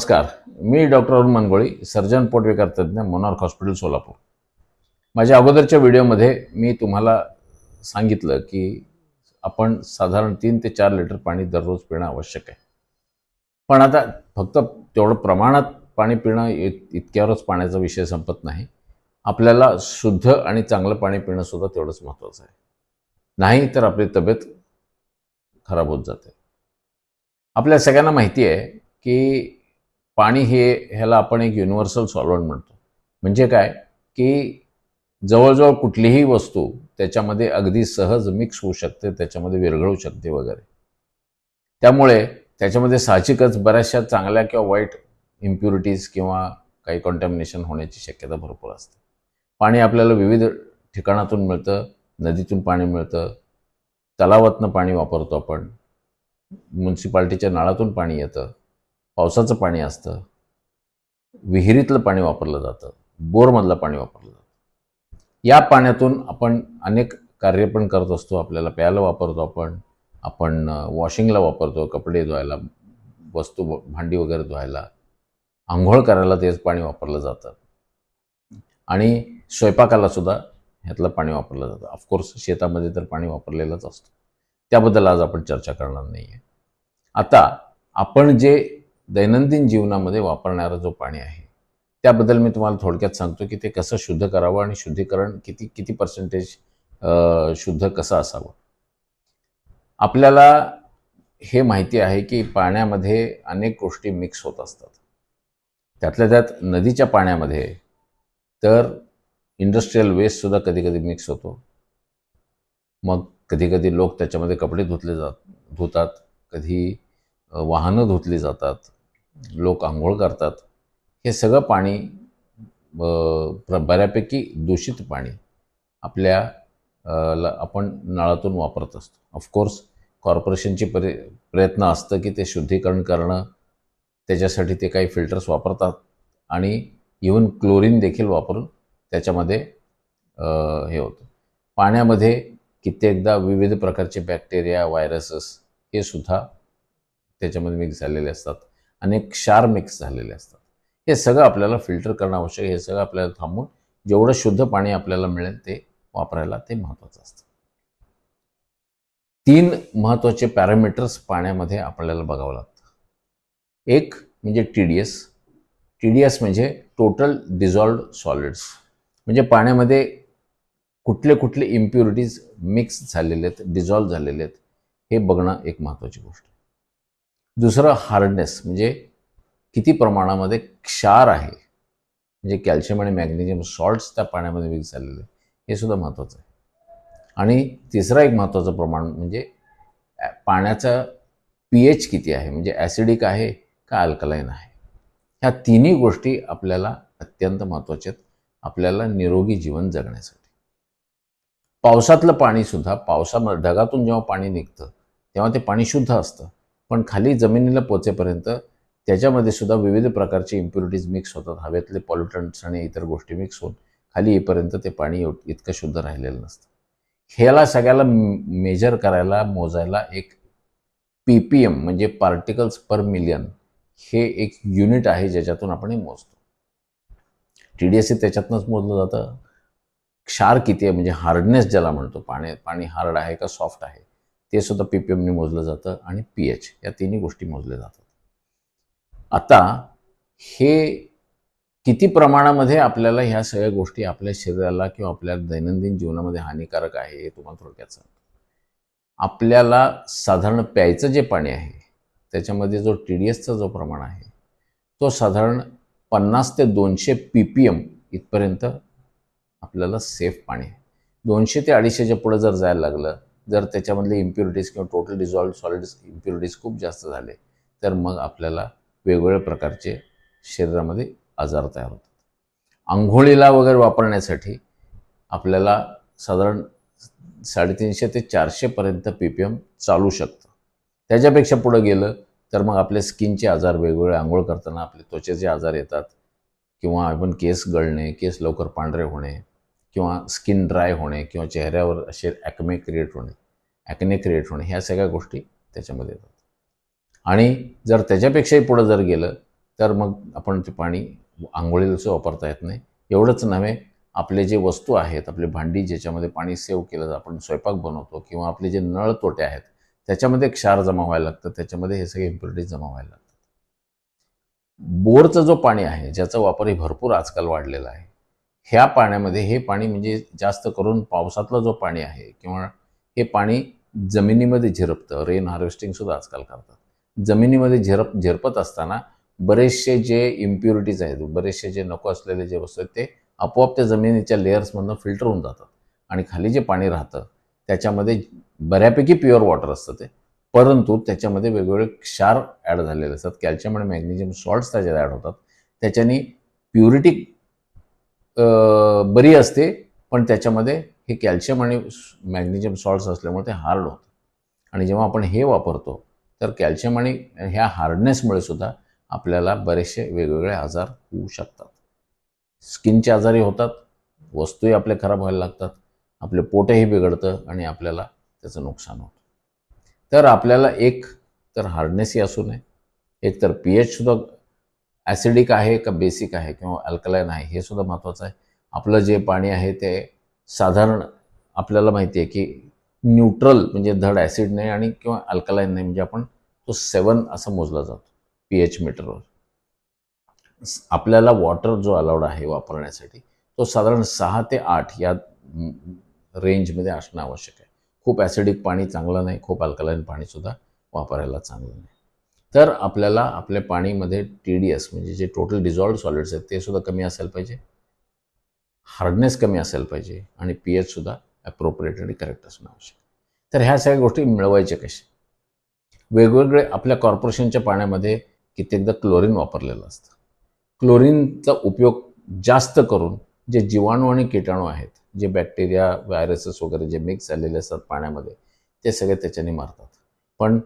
नमस्कार. मी doctor Arun Mangoli surgeon पोटविकार तज्ज्ञ मोनार्क हॉस्पिटल सोलापूर. माझ्या अगोदरच्या व्हिडिओमध्ये मी तुम्हाला सांगितलं की आपण साधारण तीन ते चार लिटर पाणी दररोज पिणं आवश्यक आहे. पण आता फक्त तेवढं प्रमाणात पाणी पिणं इत इतक्यावरच पाण्याचा विषय संपत नाही. आपल्याला शुद्ध आणि चांगलं पाणी पिणं सुद्धा तेवढंच महत्त्वाचं आहे. नाही तर आपली तब्येत खराब होत जाते. आपल्या सगळ्यांना माहिती आहे की पाणी हे ह्याला आपण एक युनिव्हर्सल सॉल्वंट म्हणतो. म्हणजे काय? की जवळजवळ कुठलीही वस्तू त्याच्यामध्ये अगदी सहज मिक्स होऊ शकते त्याच्यामध्ये विरघळू शकते वगैरे. त्यामुळे त्याच्यामध्ये साहजिकच बऱ्याचशा चांगल्या किंवा वाईट इम्प्युरिटीज किंवा काही कॉन्टॅमिनेशन होण्याची शक्यता भरपूर असते. पाणी आपल्याला विविध ठिकाणातून मिळतं नदीतून पाणी मिळतं तलावातनं पाणी वापरतो आपण म्युन्सिपाल्टीच्या नळातून पाणी येतं पावसाचं पाणी असतं. विहिरीतलं पाणी वापरलं जातं. बोरमधलं पाणी वापरलं जातं. या पाण्यातून आपण अनेक कार्य पण करत असतो. आपल्याला प्यायला वापरतो आपण. आपण वॉशिंगला वापरतो. कपडे धुवायला वस्तू भांडी वगैरे धुवायला. आंघोळ करायला तेच पाणी वापरलं जातं. आणि स्वयंपाकाला सुद्धा ह्यातलं पाणी वापरलं जातं. ऑफकोर्स शेतामध्ये तर पाणी वापरलेलंच असतं. त्याबद्दल आज आपण चर्चा करणार नाही आहे आता आपण जे दैनंदिन जीवनामध्ये वापरणारं जो पाणी आहे त्याबद्दल मी तुम्हाला थोडक्यात सांगतो की ते कसं शुद्ध करावं आणि शुद्धीकरण किती किती पर्सेंटेज शुद्ध कसं असावं. आपल्याला हे माहिती आहे की पाण्यामध्ये अनेक गोष्टी मिक्स होत असतात. त्यातल्या त्यात नदीच्या पाण्यामध्ये तर इंडस्ट्रीयल वेस्टसुद्धा कधी कधी मिक्स होतो. मग कधी कधी लोक त्याच्यामध्ये कपडे धुतले जात धुतात कधी वाहनं धुतली जातात. लोक आंघोळ करतात. हे सगळं पाणी बऱ्यापैकी दूषित पाणी आपल्या ला आपण नळातून वापरत असतो. ऑफकोर्स कॉर्पोरेशनची परि प्रयत्न असतं की ते शुद्धीकरण करणं त्याच्यासाठी ते काही फिल्टर्स वापरतात आणि इवन क्लोरीन देखील वापरून त्याच्यामध्ये हे होतं. पाण्यामध्ये कित्येकदा विविध प्रकारचे बॅक्टेरिया व्हायरसेस हे सुद्धा त्याच्यामध्ये मिक्स झालेले असतात. अनेक क्षार मिक्स झालेले असतात. हे सगळं आपल्याला फिल्टर करणं आवश्यक हे सगळं आपल्याला थांबून जेवढं शुद्ध पाणी आपल्याला मिळेल ते वापरायला ते महत्त्वाचं असतं. तीन महत्त्वाचे पॅरामीटर्स पाण्यामध्ये आपल्याला बघावं लागतं. एक म्हणजे T D S T D S म्हणजे टोटल डिझॉल्ड सॉलिड्स म्हणजे पाण्यामध्ये कुठले कुठले इम्प्युरिटीज मिक्स झालेले आहेत डिझॉल्व झालेले आहेत हे बघणं एक महत्त्वाची गोष्ट. दुसरं हार्डनेस म्हणजे किती प्रमाणामध्ये क्षार आहे. म्हणजे कॅल्शियम आणि मॅग्नेशियम सॉल्ट्स त्या पाण्यामध्ये मिक्स झालेले. हे सुद्धा महत्त्वाचं आहे. आणि तिसरा एक महत्त्वाचं प्रमाण म्हणजे पाण्याचा पी एच किती आहे? म्हणजे ॲसिडिक आहे का अल्कलाईन आहे? ह्या तिन्ही गोष्टी आपल्याला अत्यंत महत्त्वाच्या आहेत. आपल्याला निरोगी जीवन जगण्यासाठी. पावसातलं पाणीसुद्धा पावसामध्ये ढगातून जेव्हा पाणी निघतं तेव्हा ते पाणी शुद्ध असतं. पण खाली जमिनीला पोचेपर्यंत त्याच्यामध्ये सुद्धा विविध प्रकारचे इम्प्युरिटीज मिक्स होतात. हवेतले पॉल्युटंट्स आणि इतर गोष्टी मिक्स होऊन खाली येईपर्यंत ते पाणी इतकं शुद्ध राहिलेलं नसतं. ह्याला सगळ्याला मेजर करायला मोजायला एक पी पी एम म्हणजे पार्टिकल्स पर मिलियन हे एक युनिट आहे ज्याच्यातून आपण मोजतो. टी डी एस त्याच्यातनंच मोजलं जातं. क्षार किती आहे? म्हणजे हार्डनेस ज्याला म्हणतो. पाणी पाणी हार्ड आहे का सॉफ्ट आहे? ते सुद्धा पी पी एमने मोजलं जातं आणि पी एच या तिन्ही गोष्टी मोजल्या जातात. आता हे किती प्रमाणामध्ये आपल्याला ह्या सगळ्या गोष्टी आपल्या शरीराला किंवा आपल्या दैनंदिन जीवनामध्ये हानिकारक आहे हे तुम्हाला थोडक्यात सांगतो. आपल्याला साधारण प्यायचं जे पाणी आहे त्याच्यामध्ये जो टी डी एसचा जो प्रमाण आहे तो साधारण पन्नास ते दोनशे पी पी एम इथपर्यंत आपल्याला सेफ पाणी आहे. दोनशे ते अडीचशेच्या पुढं जर जायला लागलं जर त्याच्यामधले इम्प्युरिटीज किंवा टोटल डिझॉल्व सॉलिड्स इम्प्युरिटीज खूप जास्त झाले तर मग आपल्याला वेगवेगळ्या प्रकारचे शरीरामध्ये आजार तयार होतात. आंघोळीला वगैरे वापरण्यासाठी आपल्याला साधारण साडेतीनशे ते चारशेपर्यंत पी पी एम चालू शकतं. त्याच्यापेक्षा पुढं गेलं तर मग आपले स्किनचे आजार वेगवेगळे आंघोळ करताना आपले त्वचेचे आजार येतात किंवा आपण केस गळणे केस लवकर पांढरे होणे किंवा स्किन ड्राय होणे किंवा चेहऱ्यावर असे ॲकमे क्रिएट होणे ॲकने क्रिएट होणे ह्या सगळ्या गोष्टी त्याच्यामध्ये येतात. आणि जर त्याच्यापेक्षाही पुढं जर गेलं तर मग आपण ते पाणी आंघोळीला वापरता येत नाही. एवढंच नव्हे आपले जे वस्तू आहेत आपली भांडी ज्याच्यामध्ये पाणी सेव्ह केलं जातं आपण स्वयंपाक बनवतो किंवा आपले जे नळ तोटे आहेत त्याच्यामध्ये क्षार जमा व्हायला लागतं त्याच्यामध्ये हे सगळे इम्प्युरिटीज जमा व्हायला लागतात. बोरचं जो पाणी आहे ज्याचा वापरही भरपूर आजकाल वाढलेला आहे ह्या पाण्यामध्ये हे पाणी म्हणजे जास्त करून पावसातलं जो पाणी आहे किंवा हे पाणी जमिनीमध्ये झिरपतं रेन हार्वेस्टिंगसुद्धा आजकाल करतात. जमिनीमध्ये झिरप झिरपत असताना बरेचसे जे इम्प्युरिटीज आहेत बरेचसे जे नको असलेले जे वस्तू आहेत ते आपोआप त्या जमिनीच्या लेयर्समधनं फिल्टर होऊन जातात. आणि खाली जे पाणी राहतं त्याच्यामध्ये बऱ्यापैकी प्युअर वॉटर असतं ते. परंतु त्याच्यामध्ये वेगवेगळे क्षार ॲड झालेले असतात. कॅल्शियम आणि मॅग्नेशियम सॉल्ट्स त्याच्यात ॲड होतात. त्याच्याने प्युरिटी बरी असते पण त्याच्यामध्ये हे कॅल्शियम आणि मॅग्नेशियम सॉल्ट्स असल्यामुळे ते हार्ड होतं. आणि जेव्हा आपण हे वापरतो तर कॅल्शियम आणि ह्या हार्डनेसमुळे सुद्धा आपल्याला बरेचसे वेगवेगळे आजार होऊ शकतात. स्किनचे आजारही होतात वस्तूही आपले खराब व्हायला लागतात आपले पोटही बिघडतं आणि आपल्याला त्याचं नुकसान होतं. तर आपल्याला एक तर हार्डनेसही असू नये एक तर पी एचसुद्धा ॲसिडिक आहे का बेसिक आहे किंवा अल्कलाईन आहे हे सुद्धा महत्त्वाचं आहे. आपलं जे पाणी आहे ते साधारण आपल्याला माहिती आहे की न्यूट्रल म्हणजे धड ॲसिड नाही आणि किंवा अल्कलाईन नाही म्हणजे आपण तो सेवन असं मोजला जातो पी एच मीटरवर आपल्याला वॉटर जो अलाउड आहे वापरण्यासाठी तो साधारण सहा ते आठ या रेंजमध्ये असणं आवश्यक आहे. खूप ॲसिडिक पाणी चांगलं नाही खूप अल्कलाईन पाणीसुद्धा वापरायला चांगलं नाही. तर आपल्याला आपल्या पाणीमध्ये टी डी एस म्हणजे जे टोटल डिझॉल्ड सॉलिड्स आहेत ते सुद्धा कमी असायला पाहिजे. हार्डनेस कमी असायला पाहिजे आणि पी एचसुद्धा ॲप्रोप्रिएट आणि करेक्ट असणं आवश्यक. तर ह्या सगळ्या गोष्टी मिळवायच्या कशा? वेगवेगळे आपल्या कॉर्पोरेशनच्या पाण्यामध्ये कित्येकदा क्लोरीन वापरलेलं असतं. क्लोरीनचा उपयोग जास्त करून जे जीवाणू आणि किटाणू आहेत जे बॅक्टेरिया व्हायरसेस वगैरे जे मिक्स झालेले असतात पाण्यामध्ये ते सगळे त्याच्याने मारतात. पण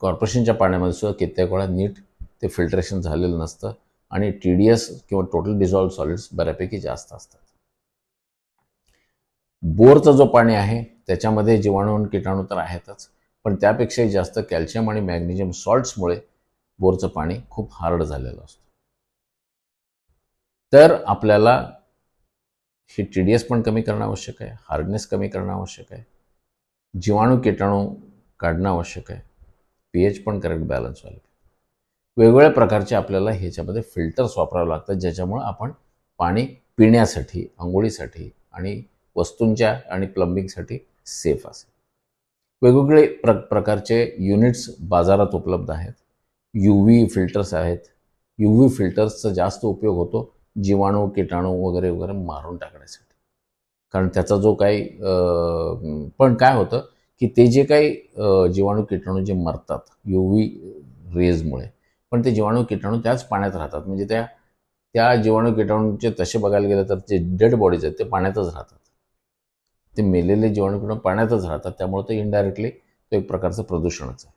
कॉर्पोरेशनच्या पाण्यामध्ये सुद्धा कित्येक वेळा नीट ते फिल्ट्रेशन झालेलं नसतं आणि टी डी एस किंवा टोटल डिझॉल्व सॉलिड्स बऱ्यापैकी जास्त असतात. बोरचं जो पाणी आहे त्याच्यामध्ये जीवाणू आणि किटाणू तर आहेतच पण त्यापेक्षाही जास्त कॅल्शियम आणि मॅग्नेशियम सॉल्ट्समुळे बोरचं पाणी खूप हार्ड झालेलं असतं. तर आपल्याला ही टी डी एस पण कमी करणं आवश्यक आहे हार्डनेस कमी करणं आवश्यक आहे जीवाणू किटाणू काढणं आवश्यक आहे. पी एच पण करेक्ट बॅलन्स व्हायला पाहिजे. वेगवेगळ्या प्रकारचे आपल्याला ह्याच्यामध्ये फिल्टर्स वापरावे लागतात ज्याच्यामुळं आपण पाणी पिण्यासाठी आंघोळीसाठी आणि वस्तूंच्या आणि प्लंबिंगसाठी सेफ असेल. वेगवेगळे प्र प्रकारचे युनिट्स बाजारात उपलब्ध आहेत. यू व्ही फिल्टर्स आहेत. यू व्ही फिल्टर्सचा जास्त उपयोग होतो जीवाणू किटाणू वगैरे वगैरे मारून टाकण्यासाठी. कारण त्याचा जो काही पण काय होतं की ते जे काही जीवाणू किटाणू जे मरतात यू व्ही रेजमुळे पण ते जीवाणू किटाणू त्याच पाण्यात राहतात. म्हणजे त्या त्या जीवाणू किटाणूचे तसे बघायला गेलं तर जे डेड बॉडीज आहेत ते पाण्यातच राहतात. ते मेलेले जीवाणू किटाणू पाण्यातच राहतात. त्यामुळे ते इनडायरेक्टली तो एक प्रकारचं प्रदूषणच आहे.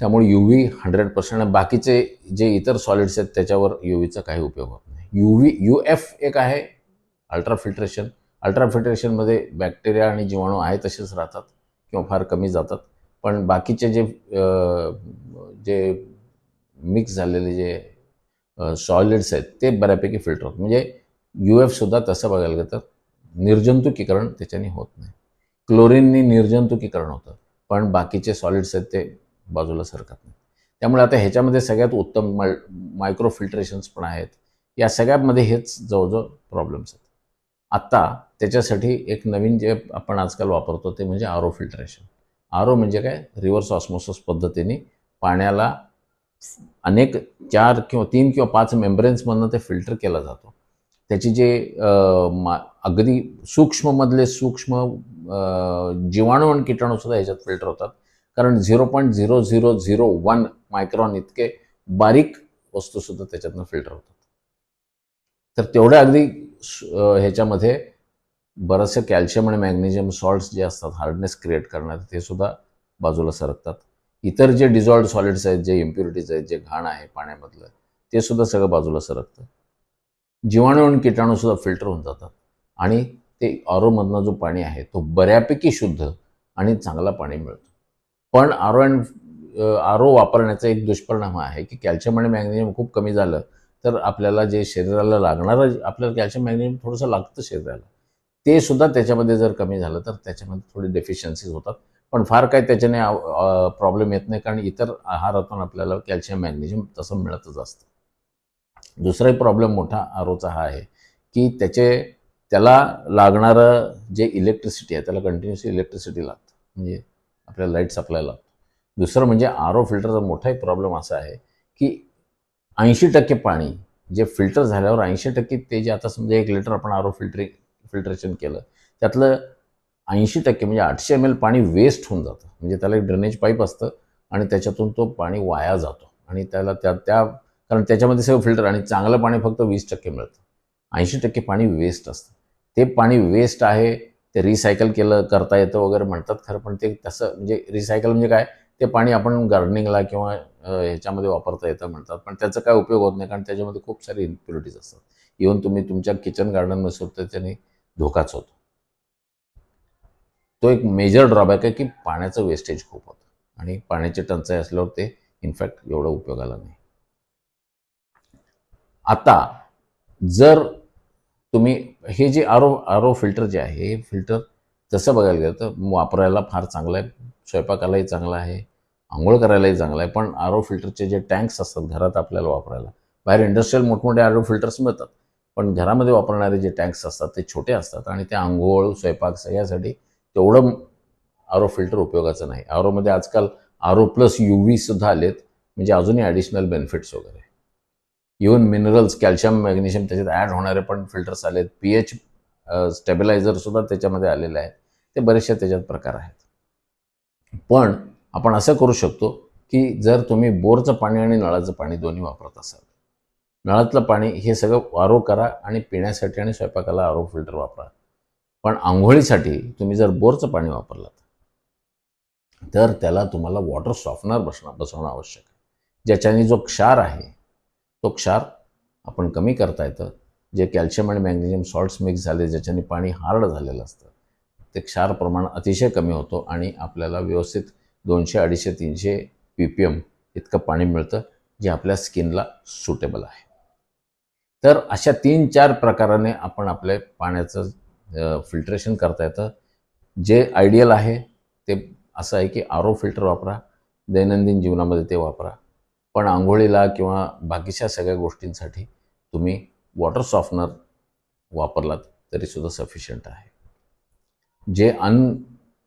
त्यामुळे यू व्ही हंड्रेड पर्सेंट बाकीचे जे इतर सॉलिड्स आहेत त्याच्यावर यू व्हीचा काही उपयोग होत नाही. यू व्ही यू एफ एक आहे अल्ट्रा अल्ट्राफिल्ट्रेशनमध्ये अल्ट्रा बॅक्टेरिया आणि जीवाणू आहे तसेच राहतात किंवा फार कमी जातात. पण बाकीचे जे जे मिक्स झालेले जे सॉलिड्स आहेत ते बऱ्यापैकी फिल्टर होतात. म्हणजे यू एफसुद्धा तसं बघायला गेलं तर निर्जंतुकीकरण त्याच्याने होत नाही. क्लोरीननी निर्जंतुकीकरण होतं पण बाकीचे सॉलिड्स आहेत ते बाजूला सरकत नाही. त्यामुळे आता ह्याच्यामध्ये सगळ्यात उत्तम मल मायक्रो फिल्ट्रेशन्स पण आहेत. या सगळ्यामध्ये हेच जवळजवळ प्रॉब्लेम्स आहेत. आत्ता त्याच्यासाठी एक नवीन जे आपण आजकाल वापरतो ते म्हणजे आरो फिल्ट्रेशन. आरो म्हणजे काय? रिव्हर्स ऑस्मोसिस पद्धतीने पाण्याला अनेक चार किंवा तीन किंवा पाच मेम्ब्रेन्समधनं ते फिल्टर केला जातो. त्याची जे मा अगदी सूक्ष्ममधले सूक्ष्म जीवाणू आणि किटाणूसुद्धा ह्याच्यात फिल्टर होतात. कारण zero point zero zero zero one micron इतके बारीक वस्तूसुद्धा त्याच्यातनं फिल्टर होतात. तर तेवढ्या अगदी ह्याच्यामध्ये बरंचसं कॅल्शियम आणि मॅग्नेशियम सॉल्ट्स जे असतात हार्डनेस क्रिएट करणारे ते सुद्धा बाजूला सरकतात. इतर जे डिझॉल्ड सॉलिड्स आहेत जे इम्प्युरिटीज आहेत जे घाण आहे पाण्यामधलं ते सुद्धा सगळं बाजूला सरकतं. जीवाणू आणि किटाणूसुद्धा फिल्टर होऊन जातात. आणि ते आरोमधनं जो पाणी आहे तो बऱ्यापैकी शुद्ध आणि चांगला पाणी मिळतो. पण आरो अँड आर ओ वापरण्याचा एक दुष्परिणाम आहे की कॅल्शियम आणि मॅग्नेशियम खूप कमी झालं तर आपल्याला जे शरीराला लागणारं आपल्याला कॅल्शियम मॅग्नेशियम थोडंसं लागतं शरीराला. ते सुद्धा त्याच्यामध्ये जर कमी झालं तर त्याच्यामध्ये थोडी डेफिशियन्सीज होतात. पण फार काही त्याच्याने प्रॉब्लेम येत नाही कारण इतर आहारातून आपल्याला कॅल्शियम मॅग्नेशियम तसं मिळतच असतं. दुसराही प्रॉब्लेम मोठा आरोचा हा आहे की त्याचे त्याला लागणारं जे इलेक्ट्रिसिटी आहे त्याला कंटिन्युअसली इलेक्ट्रिसिटी लागतं. म्हणजे आपल्याला लाइट सप्लाय लागतो दुसरं म्हणजे आर ओ फिल्टरचा मोठा एक प्रॉब्लेम असा आहे की ऐंशी टक्के पाणी जे फिल्टर झाल्यावर ऐंशी टक्के ते जे आता समजा एक लिटर आपण आर ओ फिल्टरिंग फिल्टरेशन केलं त्यातलं ऐंशी टक्के म्हणजे आठशे एम एल पाणी वेस्ट होऊन जातं. म्हणजे त्याला एक ड्रेनेज पाईप असतं आणि त्याच्यातून तो पाणी वाया जातो. आणि त्याला त्या त्या कारण त्याच्यामध्ये सगळं फिल्टर आणि चांगलं पाणी फक्त वीस टक्के मिळतं. ऐंशी टक्के पाणी वेस्ट असतं. ते पाणी वेस्ट आहे ते रिसायकल केलं करता येतं वगैरे म्हणतात खरं पण ते तसं म्हणजे रिसायकल म्हणजे काय? ते पाणी आपण गार्डनिंगला किंवा ह्याच्यामध्ये वापरता येतं म्हणतात. पण त्याचा काय उपयोग होत नाही कारण त्याच्यामध्ये खूप सारे इम्प्युरिटीज असतात. इव्हन तुम्ही तुमच्या किचन गार्डनमध्ये सुद्धा त्याने धोकाच होतो. तो एक मेजर ड्रॉबॅक आहे की पाण्याचं वेस्टेज खूप होतं. आणि पाण्याची टंचाई असल्यावर ते इनफॅक्ट एवढं उपयोगाला नाही. आता जर तुम्ही हे जे आरो आरो फिल्टर जे आहे हे फिल्टर तसं बघायला गेलं तर वापरायला फार चांगलं आहे. स्वयंपाकालाही चांगलं आहे आंघोळ करायलाही चांगलं आहे पण आरो फिल्टरचे जे टँक्स असतात घरात आपल्याला वापरायला बाहेर इंडस्ट्रीयल मोठमोठे आरो फिल्टर्स मिळतात पण घरामध्ये वापरणारे जे टँक्स असतात ते छोटे असतात आणि ते आंघोळ स्वयंपाक सगळ्यासाठी तेवढं आरो फिल्टर उपयोगाचं नाही. आरोमध्ये आजकाल आरो प्लस यू व्हीसुद्धा आलेत म्हणजे अजूनही ॲडिशनल बेनिफिट्स वगैरे. इवन मिनरल्स कॅल्शियम मॅग्नेशियम त्याच्यात ॲड होणारे पण फिल्टर्स आलेत. पी एच स्टेबिलायझरसुद्धा त्याच्यामध्ये आलेले आहेत. ते बरेचसे त्याच्यात प्रकार आहेत. पण आपण असं करू शकतो की जर तुम्ही बोरचं पाणी आणि नळाचं पाणी दोन्ही वापरत असाल. नळातलं पाणी हे सगळं आरो करा आणि पिण्यासाठी आणि स्वयंपाकाला आरो फिल्टर वापरा. पण आंघोळीसाठी तुम्ही जर बोरचं पाणी वापरलात तर त्याला तुम्हाला वॉटर सॉफ्टनर बसणं बसवणं आवश्यक आहे. ज्याच्याने जो क्षार आहे तो क्षार आपण कमी करता येतं. जे कॅल्शियम आणि मॅग्नेशियम सॉल्ट्स मिक्स झाले ज्याच्याने पाणी हार्ड झालेलं असतं. ते क्षार प्रमाण अतिशय कमी होतो आणि आपल्याला व्यवस्थित दोनशे अडीचशे तीनशे पी पी एम इतकं पाणी मिळतं जे आपल्या स्किनला सुटेबल आहे. तर अशा तीन चार प्रकाराने आपण आपले पाण्याचं फिल्ट्रेशन करता येतं. जे आयडियल आहे ते असं आहे की आरो फिल्टर वापरा दैनंदिन जीवनामध्ये ते वापरा. पण आंघोळीला किंवा बाकीच्या सगळ्या गोष्टींसाठी तुम्ही वॉटर सॉफ्टनर वापरलात तरीसुद्धा सफिशियंट आहे. जे अन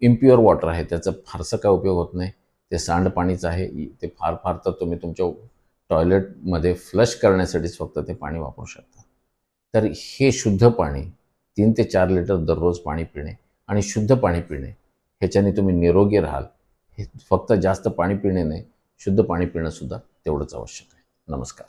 इम्प्युअर वॉटर आहे त्याचा फारसं काय उपयोग होत नाही. ते सांडपाणीचं आहे ते फार फार तर तुम्ही तुमच्या टॉयलेटमध्ये फ्लश करण्यासाठीच फक्त ते पाणी वापरू शकता. तर हे शुद्ध पाणी तीन ते चार लिटर दररोज पाणी पिणे आणि शुद्ध पाणी पिणे ह्याच्याने तुम्ही निरोगी राहाल. हे फक्त जास्त पाणी पिणे नाही शुद्ध पाणी पिणंसुद्धा तेवढंच आवश्यक आहे. नमस्कार.